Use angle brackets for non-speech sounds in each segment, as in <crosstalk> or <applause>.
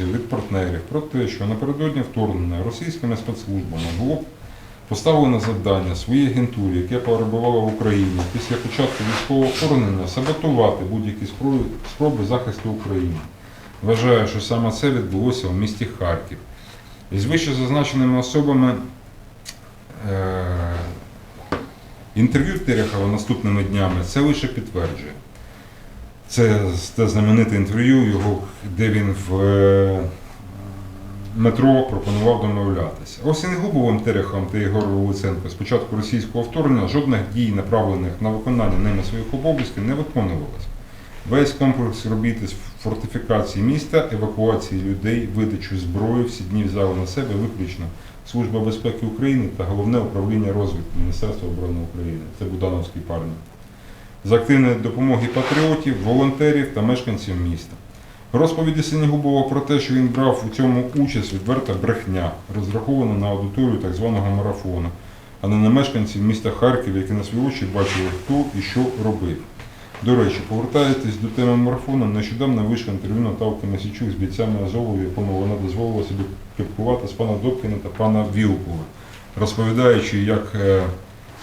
від партнерів про те, що напередодні вторгнення російськими спецслужбами було поставлено завдання своїй агентурі, яка перебувала в Україні після початку військового вторгнення, саботувати будь-які спроби, спроби захисту України. Вважаю, що саме це відбулося в місті Харків. Із вище зазначеними особами е, інтерв'ю Терехова наступними днями це лише підтверджує. Це те знамените інтерв'ю, його, де він в е, метро пропонував домовлятися. Ось і Губовим Терехом та Ігорем Луценко з початку російського вторгнення жодних дій, направлених на виконання ними своїх обов'язків, не виконувалось. Весь комплекс робіт із фортифікації міста, евакуації людей, видачу зброї всі дні взяли на себе виключно Служба безпеки України та головне управління розвідки Міністерства оборони України. Це Будановський парні. З активної допомоги патріотів, волонтерів та мешканців міста. Розповіді Синігубова про те, що він брав у цьому участь, відверта брехня, розрахована на аудиторію так званого марафону, а не на мешканців міста Харків, які на свої очі бачили, хто і що робив. До речі, повертаючись до теми марафону, нещодавно вийшло інтерв'ю Наталки Масічук з бійцями Азову, в якому вона дозволила собі кипкувати з пана Добкіна та пана Вілкова, розповідаючи, як е,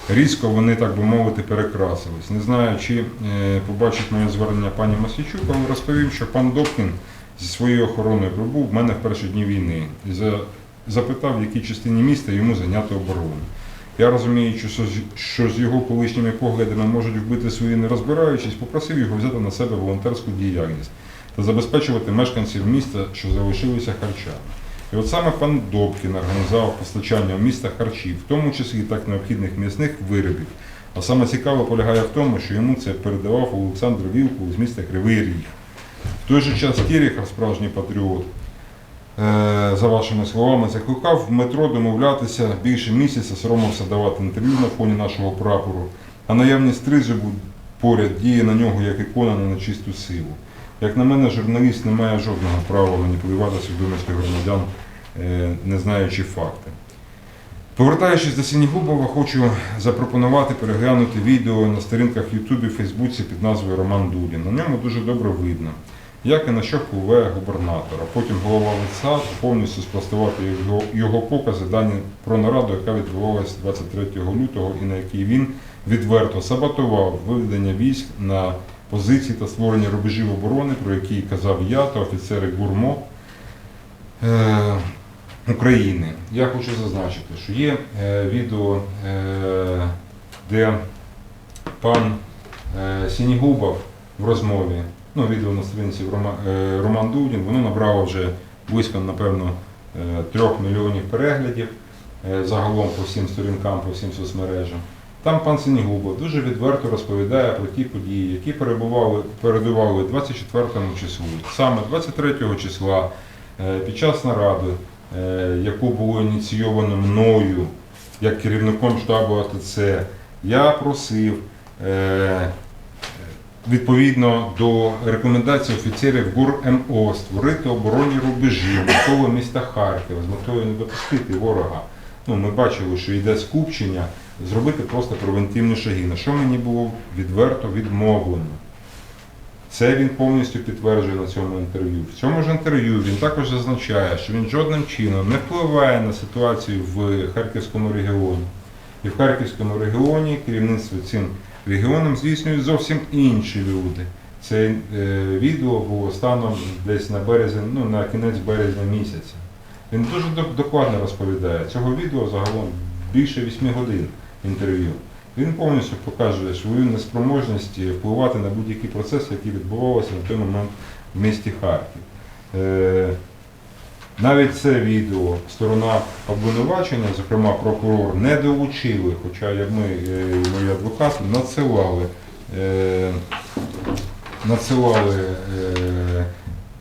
різко вони, так би мовити, перекрасились. Не знаю, чи е, побачить моє звернення пані Масічук, але розповім, що пан Добкін зі своєю охороною прибув в мене в перші дні війни і запитав, в якій частині міста йому зайняти оборону. Я розуміючи, що з його колишніми поглядами можуть вбити свої не розбираючись, попросив його взяти на себе волонтерську діяльність та забезпечувати мешканців міста, що залишилися харчами. І от саме пан Добкін організував постачання в міста харчів, в тому числі так необхідних м'ясних виробів. А саме цікаве полягає в тому, що йому це передавав Олександр Вілкул з міста Кривий Ріг. В той же час Терехов, справжній патріот, е, за вашими словами, закликав в метро домовлятися більше місяця, соромився давати інтерв'ю на фоні нашого прапору, а наявність тризубу поряд діє на нього як ікона на нечисту силу. Як на мене, журналіст не має жодного права маніпулювати свідомістю громадян, не знаючи факти. Повертаючись до Сінігубова, хочу запропонувати переглянути відео на сторінках Ютубі, Фейсбуці під назвою Роман Дудін. На ньому дуже добре видно, як і на що впливає губернатор, а потім голова ВЦА повністю спростувати його, його покази дані про нараду, яка відбувалася 23 лютого і на якій він відверто саботував виведення військ на позиції та створення рубежів оборони, про які казав я та офіцери ГУРМО е, України. Я хочу зазначити, що є е, відео, е, де пан е, Сінігубов в розмові, ну, відео на сторінці Рома- Роман Дудін, воно набрало вже близько, напевно, трьох мільйонів переглядів загалом по всім сторінкам, по всім соцмережам. Там пан Синігубов дуже відверто розповідає про ті події, які перебували, передували 24 числу. Саме 23 числа під час наради, яку було ініційовано мною як керівником штабу АТЦ, я просив е, відповідно до рекомендацій офіцерів ГУР МО створити оборонні рубежі навколо міста Харкова з метою не допустити ворога. Ну, ми бачили, що йде скупчення, зробити просто превентивні шаги, на що мені було відверто відмовлено. Це він повністю підтверджує на цьому інтерв'ю. В цьому ж інтерв'ю він також зазначає, що він жодним чином не впливає на ситуацію в Харківському регіоні. І в Харківському регіоні керівництво цим регіоном здійснюють зовсім інші люди. Це е, відео було станом десь на березень, ну на кінець березня місяця. Він дуже докладно розповідає. Цього відео загалом більше 8 годин інтерв'ю. Він повністю показує свою неспроможність впливати на будь-які процеси, які відбувалися на той момент в місті Харків. Е, навіть це відео сторона обвинувачення, зокрема прокурор, не долучили, хоча як ми, е, мої адвокати, надсилали, е, надсилали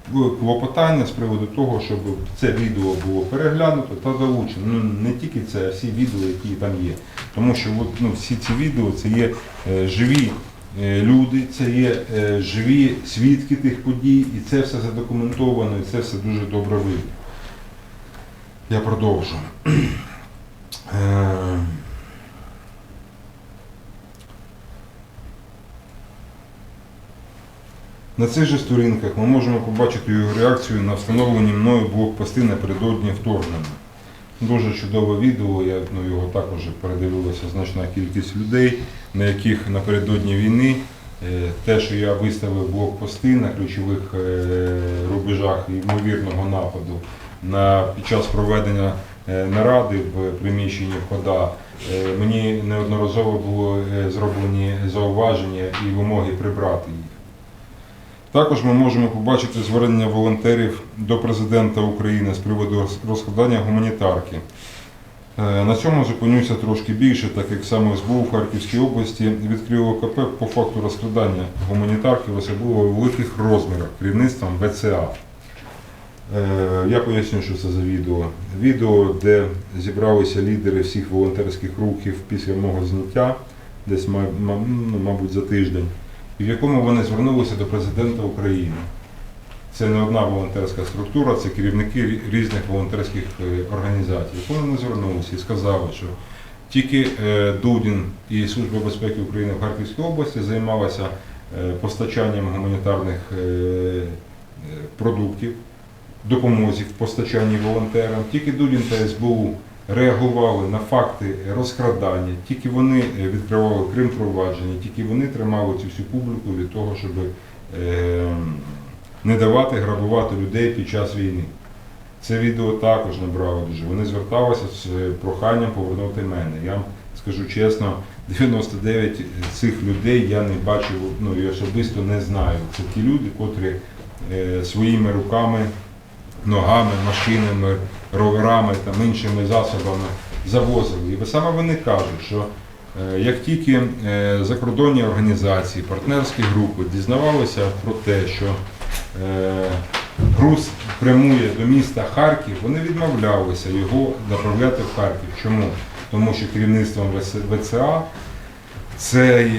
е, клопотання з приводу того, щоб це відео було переглянуто та долучено. Ну не тільки це, а всі відео, які там є. Тому що от, ну, всі ці відео це є е, живі е, люди, це є е, живі свідки тих подій, і це все задокументовано, і це все дуже добре видно. Я продовжу. <clears throat> На цих же сторінках ми можемо побачити його реакцію на встановлені мною блокпости напередодні вторгнення. Дуже чудове відео, я ну, його також передивилася значна кількість людей, на яких напередодні війни е, те, що я виставив блокпости на ключових е, рубежах ймовірного нападу на, під час проведення е, наради в приміщенні входа, е, мені неодноразово було е, зроблені зауваження і вимоги прибрати їх. Також ми можемо побачити звернення волонтерів до президента України з приводу розкладання гуманітарки. Е, На цьому зупинюся трошки більше, так як саме СБУ в Харківській області відкрило КП по факту розкладання гуманітарки в особливо великих розмірах керівництвом ВЦА. Е, Я поясню, що це за відео. Відео, де зібралися лідери всіх волонтерських рухів після мого зняття, десь, ну, мабуть, за тиждень, в якому вони звернулися до президента України. Це не одна волонтерська структура, це керівники різних волонтерських е, організацій. В якому вони звернулися і сказали, що тільки е, Дудін і Служба безпеки України в Харківській області займалася е, постачанням гуманітарних продуктів, допомозі в постачанні волонтерам. Тільки Дудін та СБУ реагували на факти розкрадання, тільки вони е, відкривали Крим провадження, тільки вони тримали цю всю публіку від того, щоб е, не давати грабувати людей під час війни. Це відео також набрало дуже. Вони зверталися з е, проханням повернути мене. Я вам скажу чесно, 99 цих людей я не бачив ну, і особисто не знаю. Це ті люди, котрі своїми руками, ногами, машинами, роверами та іншими засобами завозили. І саме вони кажуть, що е, як тільки е, закордонні організації, партнерські групи дізнавалися про те, що е, груз прямує до міста Харків, вони відмовлялися його направляти в Харків. Чому? Тому що керівництвом ВЦА це,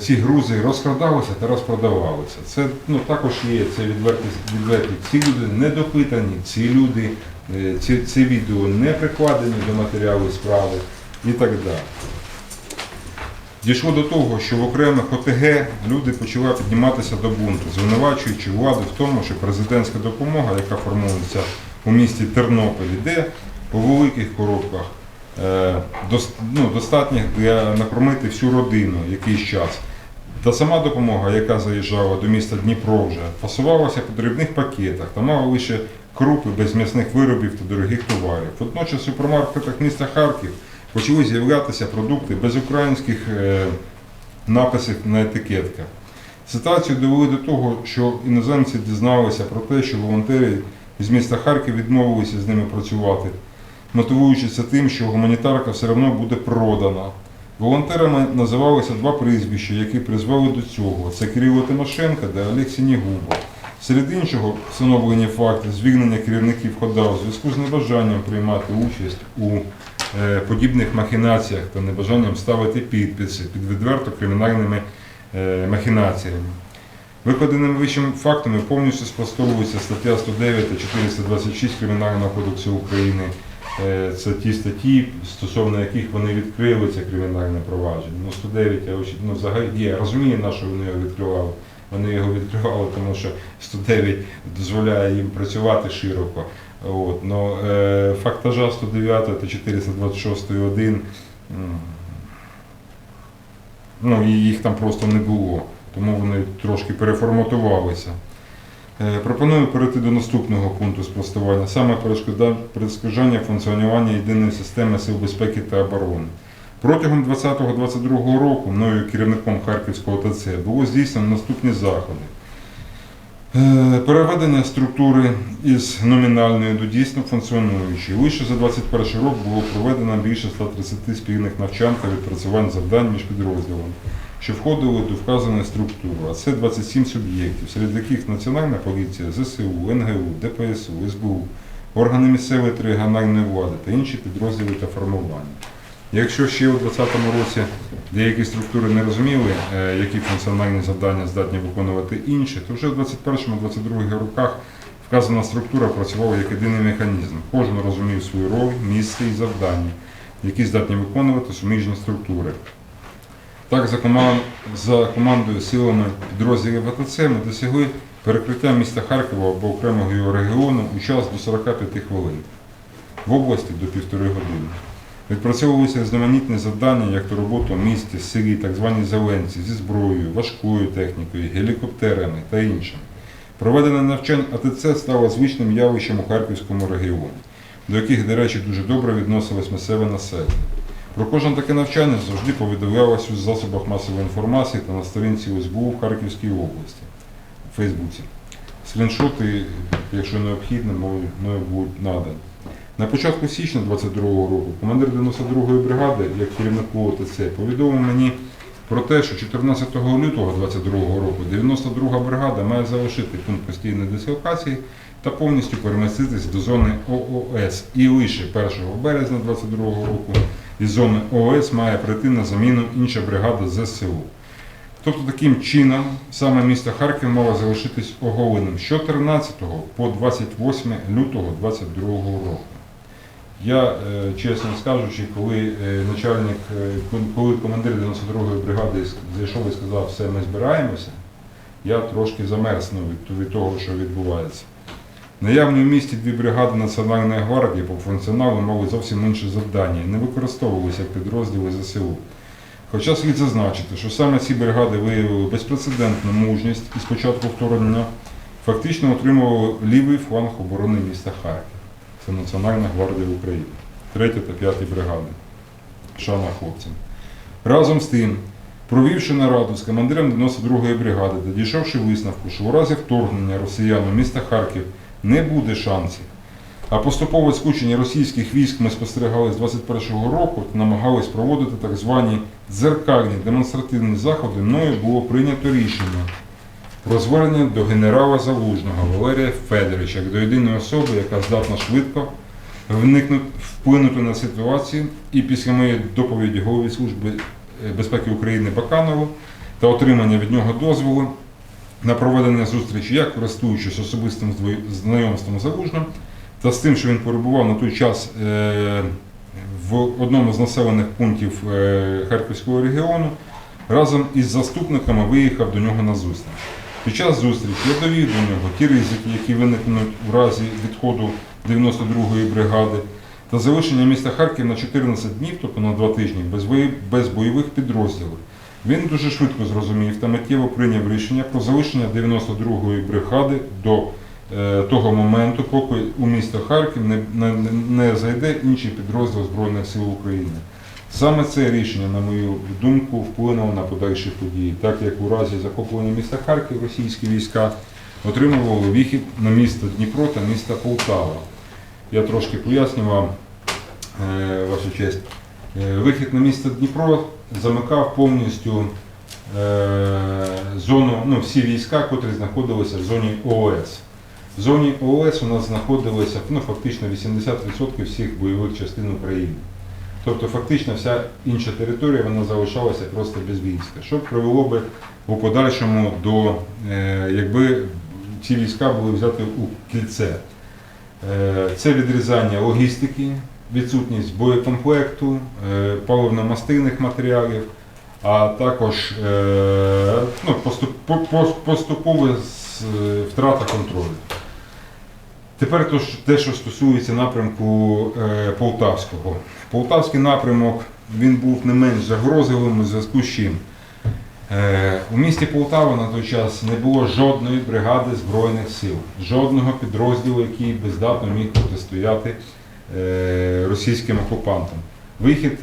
ці грузи розкрадалися та розпродавалися. Це ну, також є це відверті, відверті. Ці люди недопитані, ці люди, ці, ці відео не прикладені до матеріалу справи і так далі. Дійшло до того, що в окремих ОТГ люди почали підніматися до бунту, звинувачуючи владу в тому, що президентська допомога, яка формується у місті Тернопіль, йде у великих коробках, е, ну, достатніх для накормити всю родину якийсь час. Та сама допомога, яка заїжджала до міста Дніпро вже, фасувалася по дрібних пакетах та мала лише крупи без м'ясних виробів та дорогих товарів. Водночас у супермаркетах міста Харків почали з'являтися продукти без українських е, написів на етикетках. Ситуацію довели до того, що іноземці дізналися про те, що волонтери з міста Харків відмовилися з ними працювати, мотивуючи тим, що гуманітарка все одно буде продана. Волонтерами називалися два прізвища, які призвели до цього. Це Кирило Тимошенко та Олег Сінігуба. Серед іншого, встановлені факти звільнення керівників хода у зв'язку з небажанням приймати участь у е, подібних махінаціях та небажанням ставити підписи під відверто кримінальними е, махінаціями. Викладеними вищими фактами повністю спростовується стаття 109 та 426 Кримінального кодексу України. Е, Це ті статті, стосовно яких вони відкрили це кримінальне провадження. Ну, 109, я ну, взагалі, я розумію, на що вони його відкривали. Вони його відкривали, тому що 109 дозволяє їм працювати широко. От, но, е, фактажа 109 та 426 1, ну, їх там просто не було, тому вони трошки переформатувалися. Е, Пропоную перейти до наступного пункту спростування, саме перешкоджання функціонування єдиної системи сил безпеки та оборони. Протягом 2020-2022 року мною керівником Харківського ТЦ було здійснено наступні заходи. Е, Переведення структури із номінальної до дійсно функціонуючої. Лише за 2021 рік було проведено більше 130 спільних навчань та відпрацювань завдань між підрозділами, що входили до вказаної структури. А це 27 суб'єктів, серед яких Національна поліція, ЗСУ, НГУ, ДПСУ, СБУ, органи місцевої та регіональної влади та інші підрозділи та формування. Якщо ще у 2020 році деякі структури не розуміли, е, які функціональні завдання здатні виконувати інші, то вже в 2021-2022 роках вказана структура працювала як єдиний механізм. Кожен розумів свою роль, місце і завдання, які здатні виконувати суміжні структури. Так, за, коман- за командою силами підрозділів ВТЦ ми досягли перекриття міста Харкова або окремого його регіону у час до 45 хвилин, в області до півтори години. Відпрацьовувалися різноманітні завдання, як то робота в місті, селі, так звані зеленці зі зброєю, важкою технікою, гелікоптерами та іншим. Проведення навчань АТЦ стало звичним явищем у Харківському регіоні, до яких, до речі, дуже добре відносилось місцеве населення. Про кожне таке навчання завжди повідомлялось у засобах масової інформації та на сторінці ОСБУ в Харківській області в Фейсбуці. Скріншоти, якщо необхідно, мною будуть надані. На початку січня 22-го року командир 92-ї бригади, як керівник ОТЦ, повідомив мені про те, що 14 лютого 22-го року 92-га бригада має залишити пункт постійної дислокації та повністю переміститись до зони ООС. І лише 1 березня 22-го року із зони ООС має прийти на заміну інша бригада ЗСУ. Тобто таким чином саме місто Харків мало залишитись оголеним з 14 по 28 лютого 22 року. Я, е, чесно скажучи, коли е, начальник, е, коли командир 92-ї бригади зайшов і сказав, все, ми збираємося, я трошки замерзнув від, того, що відбувається. Наявні в місті дві бригади Національної гвардії по функціоналу мали зовсім інше завдання і не використовувалися підрозділи ЗСУ. Хоча слід зазначити, що саме ці бригади виявили безпрецедентну мужність і спочатку вторгнення фактично отримували лівий фланг оборони міста Харків. Це Національна гвардія України, 3 та 5 бригади. Шана хлопцям. Разом з тим, провівши нараду з командиром 92-ї бригади та дійшовши висновку, що у разі вторгнення росіян у міста Харків не буде шансів, а поступове скучення російських військ ми спостерігали з 21-го року та намагались проводити так звані дзеркальні демонстративні заходи, мною було прийнято рішення про звернення до генерала Залужного Валерія Федоровича як до єдиної особи, яка здатна швидко вникнути, вплинути на ситуацію. І після моєї доповіді голові Служби е, безпеки України Баканову та отримання від нього дозволу на проведення зустрічі, як користуючись особистим знайомством Залужним, та з тим, що він перебував на той час е, в одному з населених пунктів е, Харківського регіону, разом із заступниками виїхав до нього на зустріч. Під час зустрічі я довів до нього ті ризики, які виникнуть в разі відходу 92-ї бригади, та залишення міста Харків на 14 днів, тобто на два тижні, без, бойових підрозділів. Він дуже швидко зрозумів та миттєво прийняв рішення про залишення 92-ї бригади до е, того моменту, поки у місто Харків не зайде інший підрозділ Збройних сил України. Саме це рішення, на мою думку, вплинуло на подальші події, так як у разі захоплення міста Харків російські війська отримували вихід на місто Дніпро та місто Полтава. Я трошки поясню вам, е, ваша честь. Е, Вихід на місто Дніпро замикав повністю е, зону, ну, всі війська, котрі знаходилися в зоні ООС. В зоні ООС у нас знаходилося ну, фактично 80% всіх бойових частин України. Тобто фактично вся інша територія вона залишалася просто без війська, що привело би у подальшому до, е, якби ці війська були взяті у кільце. Е, Це відрізання логістики, відсутність боєкомплекту, е, паливно-мастильних матеріалів, а також ну, поступ- по- по- поступова е, втрата контролю. Тепер те, що стосується напрямку е, Полтавського. Полтавський напрямок він був не менш загрозливим у зв'язку з чим. Е, у місті Полтава на той час не було жодної бригади Збройних сил, жодного підрозділу, який би здатно міг протистояти е, російським окупантам. Вихід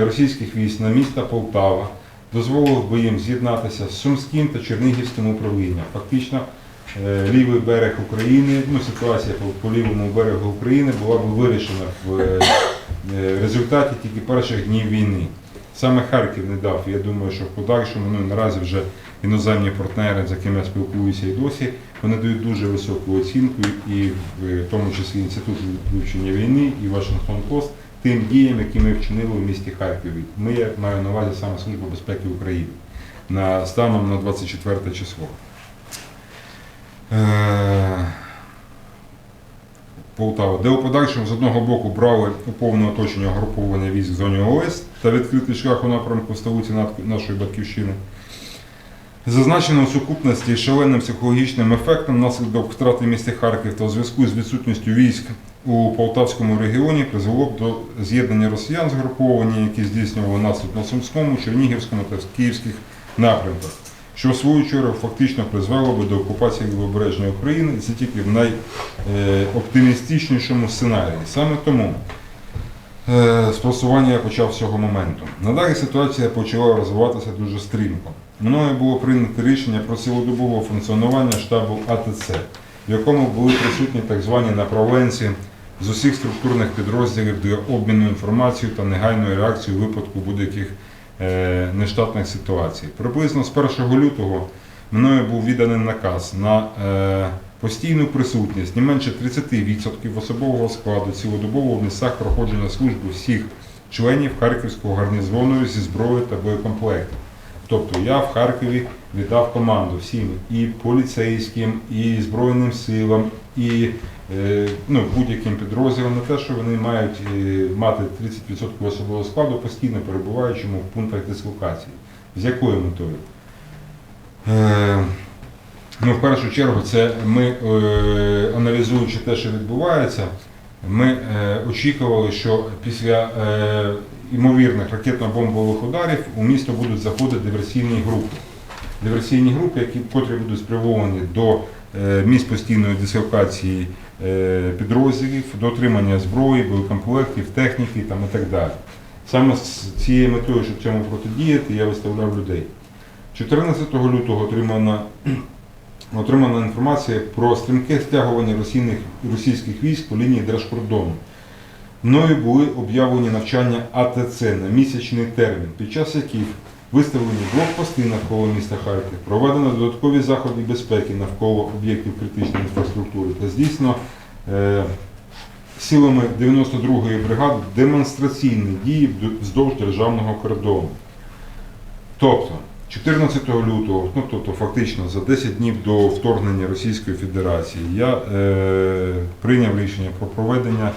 російських військ на місто Полтава дозволив би їм з'єднатися з Сумським та Чернігівським управлінням. Фактично, лівий берег України, ну ситуація по, по лівому берегу України була б вирішена в е, е, результаті тільки перших днів війни. Саме Харків не дав. Я думаю, що в подальшому ну, наразі вже іноземні партнери, з якими я спілкуюся і досі, вони дають дуже високу оцінку, і в тому числі Інститут вивчення війни і Вашингтон Пост тим діям, які ми вчинили у місті Харкові. Ми маю на увазі саме Службу безпеки України на станом на 24 число. Е, Полтава, де у подальшому з одного боку брали у повне оточення угруповання військ в зоні ОС та відкритий шлях у напрямку столиці нашої батьківщини. Зазначено у сукупності шаленим психологічним ефектом внаслідок втрати міста Харків та у зв'язку з відсутністю військ у Полтавському регіоні призвело до з'єднання росіян з груповані, які здійснювали наступ на Сумському, Чернігівському та Київських напрямках, що в свою чергу фактично призвело би до окупації Лівобережної України, і це тільки в найоптимістичнішому сценарії. Саме тому Е, Спростування я почав з цього моменту. Надалі ситуація почала розвиватися дуже стрімко. Мною було прийнято рішення про цілодобове функціонування штабу АТЦ, в якому були присутні так звані направленці з усіх структурних підрозділів для обміну інформацією та негайної реакції у випадку будь-яких нештатних ситуацій. Приблизно з 1 лютого мною був відданий наказ на е, постійну присутність не менше 30% особового складу цілодобово в місцях проходження служби всіх членів Харківського гарнізону зі зброєю та боєкомплектом. Тобто я в Харкові віддав команду всім і поліцейським, і Збройним силам, і е, ну, будь-яким підрозділам на те, що вони мають е, мати 30% особового складу, постійно перебуваючому в пунктах дислокації. З якою метою? Е, Ну, в першу чергу, це ми, аналізуючи те, що відбувається, ми очікували, що після ймовірних ракетно-бомбових ударів у місто будуть заходити диверсійні групи. Диверсійні групи, які, котрі будуть спрямовані до е, місць постійної дислокації е, підрозділів, до отримання зброї, боєкомплектів, техніки там, і так далі. Саме з цією метою, щоб цьому протидіяти, я виставляв людей. 14 лютого отримана <clears throat> отримана інформація про стрімке стягування російських військ по лінії держкордону. Мною були об'явлені навчання АТЦ на місячний термін, під час яких виставлені блокпости навколо міста Харків, проведено додаткові заходи безпеки навколо об'єктів критичної інфраструктури та здійснено е, силами 92-ї бригади демонстраційні дії вздовж державного кордону. Тобто, 14 лютого, ну тобто фактично за 10 днів до вторгнення Російської Федерації, я е, прийняв рішення про проведення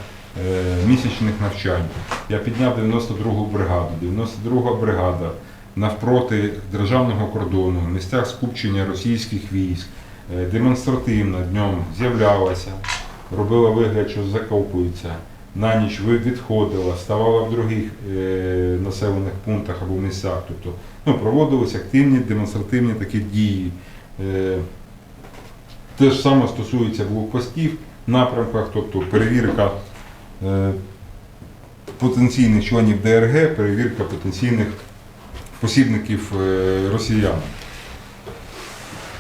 місячних навчань. Я підняв 92-гу бригаду. 92-га бригада навпроти державного кордону, в місцях скупчення російських військ, е, демонстративно днем з'являлася, робила вигляд, що закопується. На ніч відходила, ставала в других е, населених пунктах або місцях. Тобто ну, проводились активні демонстративні такі дії. Е, те ж саме стосується блокпостів, напрямках, тобто перевірка е, потенційних членів ДРГ, перевірка потенційних посібників е, росіян.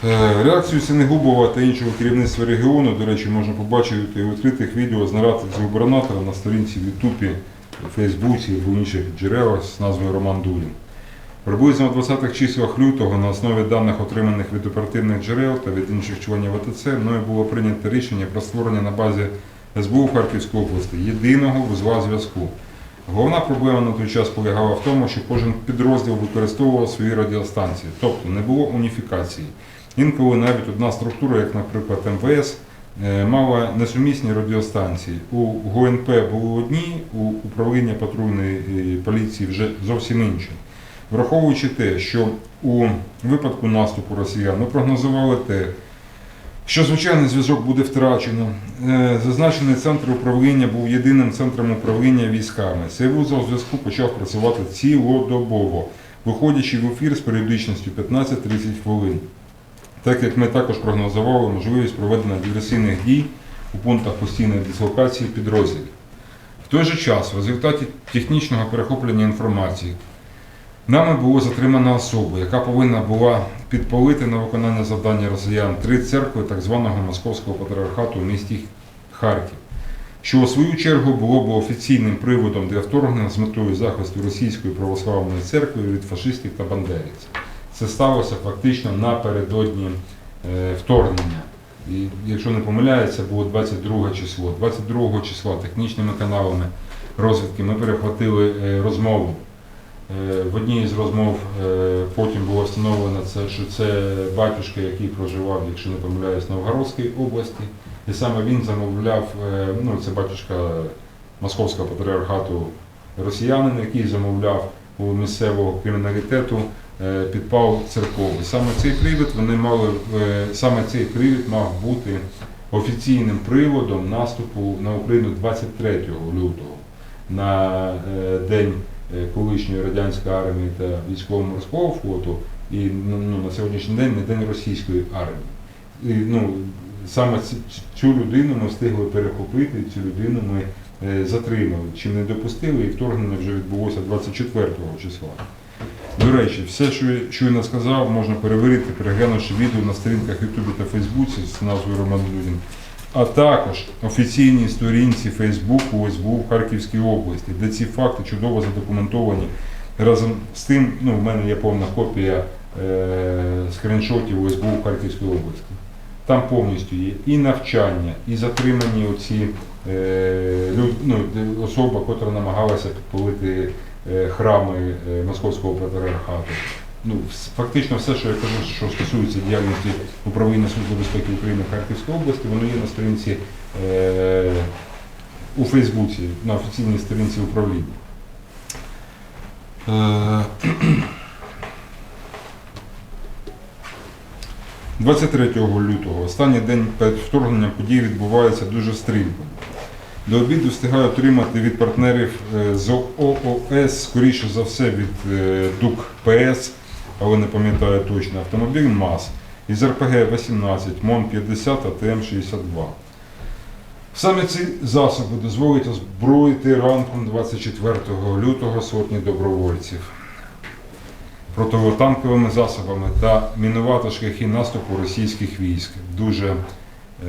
Е, Реакцію Синегубова та іншого керівництва регіону, до речі, можна побачити у відкритих відео з нарадки з губернатора на сторінці в Ютубі, у Фейсбуці в інших джерелах з назвою Роман Дулін. Приблизно у 20-х числах лютого на основі даних, отриманих від оперативних джерел та від інших членів АТЦ, мною було прийнято рішення про створення на базі СБУ Харківської області єдиного вузла зв'язку. Головна проблема на той час полягала в тому, що кожен підрозділ використовував свої радіостанції, тобто не було уніфікації. Інколи навіть одна структура, як, наприклад, МВС, е, мала несумісні радіостанції. У ГУНП були одні, у управління патрульної е, поліції вже зовсім інші. Враховуючи те, що у випадку наступу росіян ми прогнозували те, що звичайний зв'язок буде втрачено. Е, Зазначений центр управління був єдиним центром управління військами. Цей вузол зв'язку почав працювати цілодобово, виходячи в ефір з періодичністю 15-30 хвилин. Так як ми також прогнозували можливість проведення диверсійних дій у пунктах постійної дислокації підрозділів. В той же час, в результаті технічного перехоплення інформації, нами було затримано особу, яка повинна була підпалити на виконання завдання росіян три церкви так званого Московського патріархату в місті Харків, що у свою чергу було б офіційним приводом для вторгнення з метою захисту Російської православної церкви від фашистів та бандерівців. Це сталося фактично напередодні е, вторгнення. І, якщо не помиляється, було 22 число. 22 числа технічними каналами розвідки ми перехватили е, розмову. Е, В одній з розмов е, потім було встановлено, це, що це батюшка, який проживав, якщо не помиляюсь, в Новгородській області. І саме він замовляв, е, ну це батюшка Московського патріархату росіянин, який замовляв у місцевого криміналітету підпал церковий. Саме цей привід вони мали, саме цей привід мав бути офіційним приводом наступу на Україну 23 лютого на день колишньої радянської армії та військово-морського флоту, і ну, ну, на сьогоднішній день не день російської армії. І, ну, саме цю людину ми встигли перехопити, цю людину ми е, затримали, чим не допустили, і вторгнення вже відбулося 24 числа. До речі, все, що я щойно сказав, можна перевірити, переглянувши відео на сторінках Ютубі та Фейсбуці з назвою Роман Дудін, а також офіційній сторінці Фейсбуку СБУ в Харківській області, де ці факти чудово задокументовані. Разом з тим, ну, в мене є повна копія е, скріншотів УСБУ в Харківській області. Там повністю є і навчання, і затримані оці е, люд, ну, особа, яка намагалася підпалити е, храми е, Московського патріархату. Ну, фактично все, що я кажу, що стосується діяльності управління Служби безпеки України в Харківській області, воно є на сторінці е, у Фейсбуці, на офіційній сторінці управління. Е, 23 лютого, останній день перед вторгненням події відбуваються дуже стрімко. До обіду встигаю отримати від партнерів е, з ООС, скоріше за все від е, ДУК ПС, але не пам'ятаю точно, автомобіль МАЗ із РПГ-18, МОН-50 та ТМ-62. Саме ці засоби дозволять озброїти ранком 24 лютого сотні добровольців противотанковими засобами та мінувати шляхи наступу російських військ. Дуже,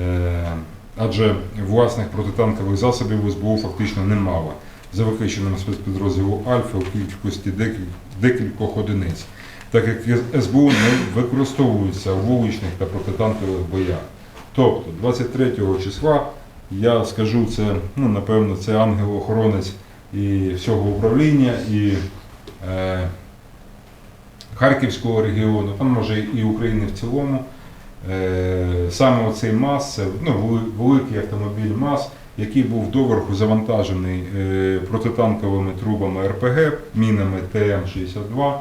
е, адже власних протитанкових засобів СБУ фактично немало, за виключенням спецпідрозділу Альфа у кількості декіль- декількох одиниць, так як СБУ не використовується у вуличних та протитанкових боях. Тобто 23 числа я скажу це, ну напевно, це ангел-охоронець і всього управління, і е, Харківського регіону, там може і України в цілому. Е, Саме оцей МАЗ, це ну, великий автомобіль МАЗ, який був доверху завантажений е, протитанковими трубами РПГ, мінами ТМ-62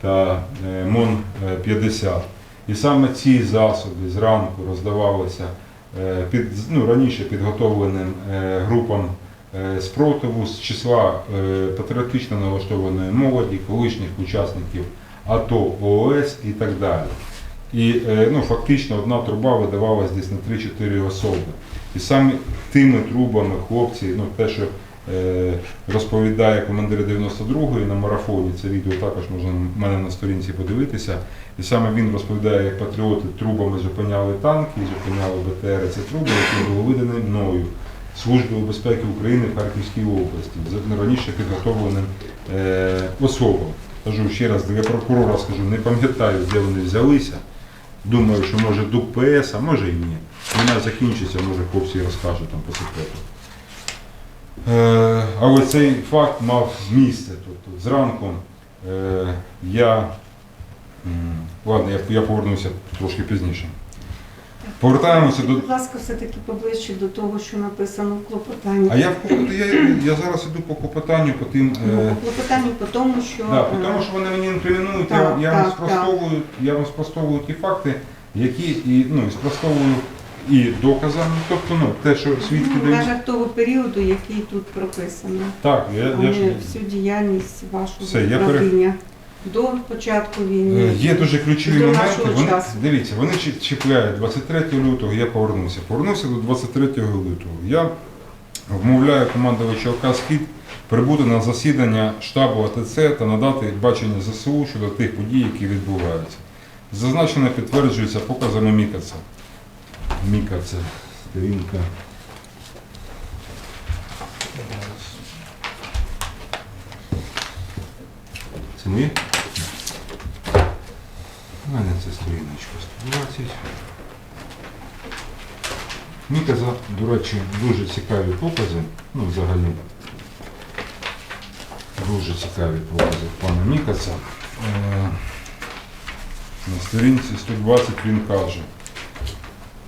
та е, МОН-50. І саме ці засоби зранку роздавалися е, під, ну, раніше підготовленим е, групам е, спротиву з числа е, патріотично налаштованої молоді, колишніх учасників АТО, ООС і так далі. І е, ну, фактично одна труба видавалась десь на 3-4 особи. І саме тими трубами хлопці, ну те, що е, розповідає командир 92-ї на марафоні, це відео також можна в мене на сторінці подивитися. І саме він розповідає, як патріоти трубами зупиняли танки, зупиняли БТР. Це труби, які були видані мною Службою безпеки України в Харківській області, за раніше підготовленим е, особам. Кажу ще раз, для прокурора скажу, не пам'ятаю, де вони взялися. Думаю, що може ДУК ПС, а може і ні. Війна закінчиться, може хлопці розкажуть там по секрету. Е, але цей факт мав місце. Тобто зранку е, я. Ладно, я, повернуся трошки пізніше. Повертаємося до. Будь ласка, все-таки поближче до того, що написано в клопотанні. А я, в клопот- я, я зараз іду по клопотанню, по тим. Ну, Е, по клопотанню по тому, що Да, е, тому що вони мені інкримінують, Так, я, я, вам так, спростовую, я вам спростовую ті факти, які і ну, і спростовую і доказами, тобто ну, те, що свідки ну, дають. межах того періоду, який тут прописано, Так, я, я ж, всю діяльність вашого Все, я пере- управління до початку війни. Е, Є дуже ключові до моменти. нашого Вони, часу. дивіться, вони чіпляють 23 лютого, я повернуся. Повернувся до 23 лютого. Я вмовляю командувача ОК «Схід» прибути на засідання штабу АТЦ та надати бачення ЗСУ щодо тих подій, які відбуваються. Зазначене підтверджується показами Мікаца. Міка це сторінка. Це моє? У мене це сторіночка 120. Міказа, до речі, дуже цікаві покази. Ну, взагалі. Дуже цікаві покази пана Мікаса. Е, На сторінці 120 він каже.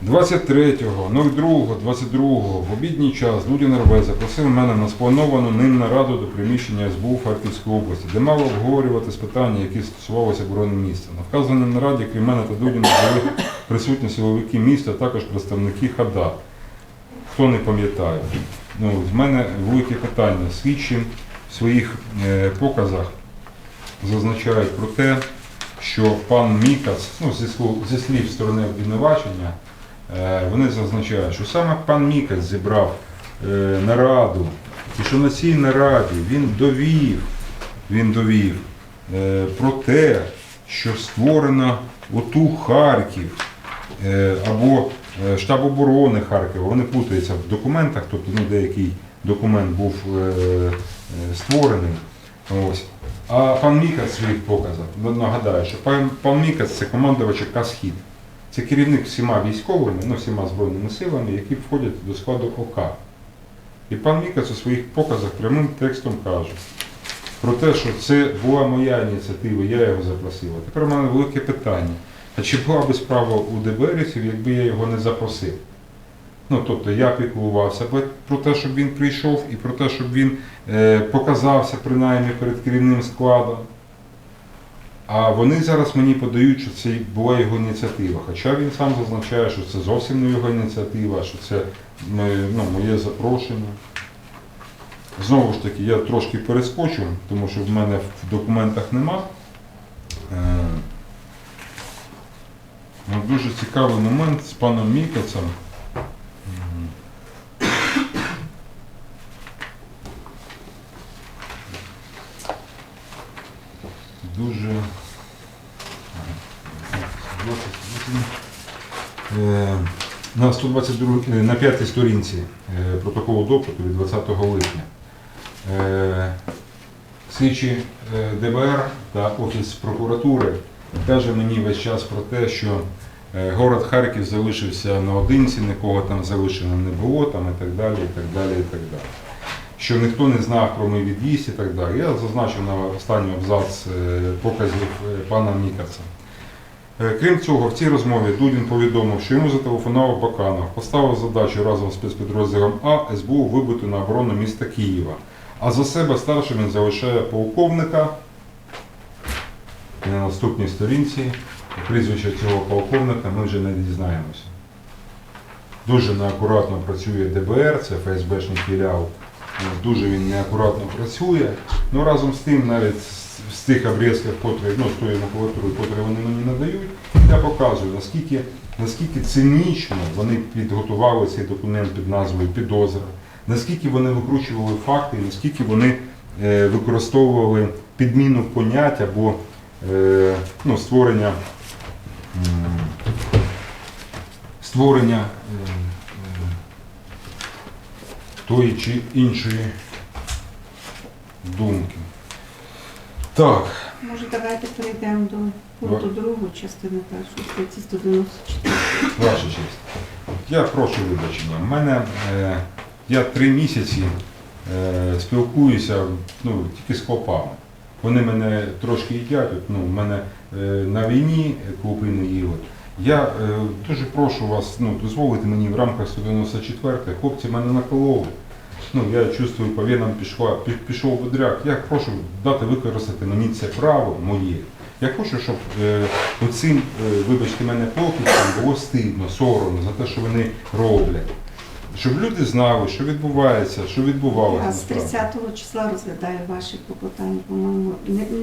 23.02.22 в обідній час Дудя Норвез запросив мене на сплановану ним нараду до приміщення СБУ Харківської області, де мало обговорюватись питання, які стосувалися оборони міста. На вказаній нараді, крім мене та Дудіна, були присутні силовики міста, а також представники ХАДА. Хто не пам'ятає, ну, в мене велике питання. Слідчі в своїх е, показах зазначають про те, що пан Мікац, ну, зі, слів сторони обвинувачення, вони зазначають, що саме пан Мікац зібрав е, нараду, і що на цій нараді він довів, він довів е, про те, що створено ОТУ Харків е, або е, штаб оборони Харкова, вони путаються в документах, тобто ну, деякий документ був е, е, створений. Ось. А пан Мікац в своїх показах, ну, нагадаю, що пан, пан Мікац це командувач ОК «Схід». Це керівник всіма військовими, ну, всіма збройними силами, які входять до складу ОК. І пан Мікац у своїх показах прямим текстом каже про те, що це була моя ініціатива, я його запросив. А Тепер у мене велике питання. А чи була би справа у ДБРівців, якби я його не запросив? Ну, тобто я піклувався про те, щоб він прийшов, і про те, щоб він е, показався принаймні перед керівним складом. А вони зараз мені подають, що це була його ініціатива. Хоча він сам зазначає, що це зовсім не його ініціатива, що це ну, моє запрошення. Знову ж таки, я трошки перескочу, тому що в мене в документах нема. Е, ну, Дуже цікавий момент з паном Мікацем. Дуже. Е, На 122, е, на п'ятій сторінці е, протоколу допиту від 20 липня. Слідчі ДБР та Офіс прокуратури каже мені весь час про те, що город Харків залишився наодинці, нікого там залишено не було, там і так далі, і так далі, і так далі. Що ніхто не знав про мій від'їзд і так далі. Я зазначив на останній абзац е, показів е, пана Мікаца. Е, Крім цього, в цій розмові Дудін повідомив, що йому зателефонував Баканов, поставив задачу разом з спецпідрозділом А СБУ вибити на оборону міста Києва. А за себе старшим він залишає полковника. На наступній сторінці прізвище цього полковника ми вже не дізнаємося. Дуже неакуратно працює ДБР, це ФСБшний філіал. Дуже він неакуратно працює. Ну разом з тим, навіть з- тих обрізків, котрі, ну, з тої макулатури, котрі вони мені надають, я показую, наскільки, наскільки цинічно вони підготували цей документ під назвою Підозра, наскільки вони викручували факти, наскільки вони е, використовували підміну понять або е, ну, створення, створення е, е, тої чи іншої думки. Так, Може, давайте перейдемо до пункту другого частини першої статті 194. ваша честь. Я прошу вибачення. У мене е, я три місяці е, спілкуюся ну, тільки з хлопами. Вони мене трошки їдять. Ну, в мене е, на війні клопи не їли. Я е, дуже прошу вас ну, дозволити мені в рамках 194 хлопці мене накололи. Ну, я чувствую, по венам пішла, пі- пішов бодряк. Я прошу дати використати мені це право моє. Я хочу, щоб е, оцим, е, вибачте мене, покидькам було стидно, соромно за те, що вони роблять. Щоб люди знали, що відбувається, що відбувалося. А з 30 числа розглядає ваші клопотання, по-моєму,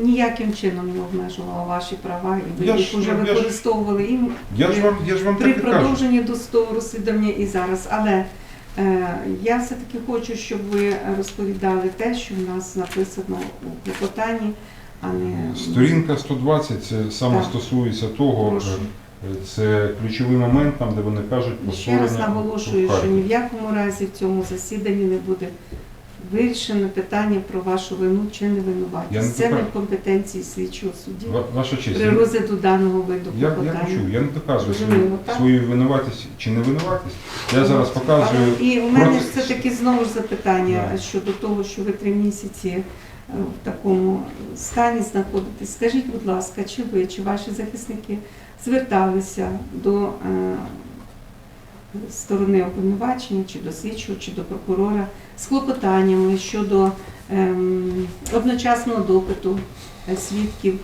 ніяким чином не обмежувала ваші права, і ви їх вже використовували і Я ж вам, я ж вам при продовженні досудового розслідування і зараз. Але я все-таки хочу, щоб ви розповідали те, що в нас написано у клопотанні, а не Сторінка 120 це саме Так. стосується того, Прошу. е, це ключовий момент, там, де вони кажуть про Ще раз наголошую, що ні в якому разі в цьому засіданні не буде вирішено питання про вашу вину чи Я не. Це не в компетенції слідчого судді Ва- Ваша честь, при я, розгляду даного виду я, я клопотання. почув, я не доказую свою, Зрозуміло, так? свою винуватість чи невинуватість. Я зараз показую. Але і у мене ж все таки знову ж запитання Да. щодо того, що ви три місяці е, в такому стані знаходитесь. Скажіть, будь ласка, чи ви, чи ваші захисники зверталися до е, сторони обвинувачення, чи до слідчого, чи до прокурора з клопотаннями щодо ем, одночасного допиту е, свідків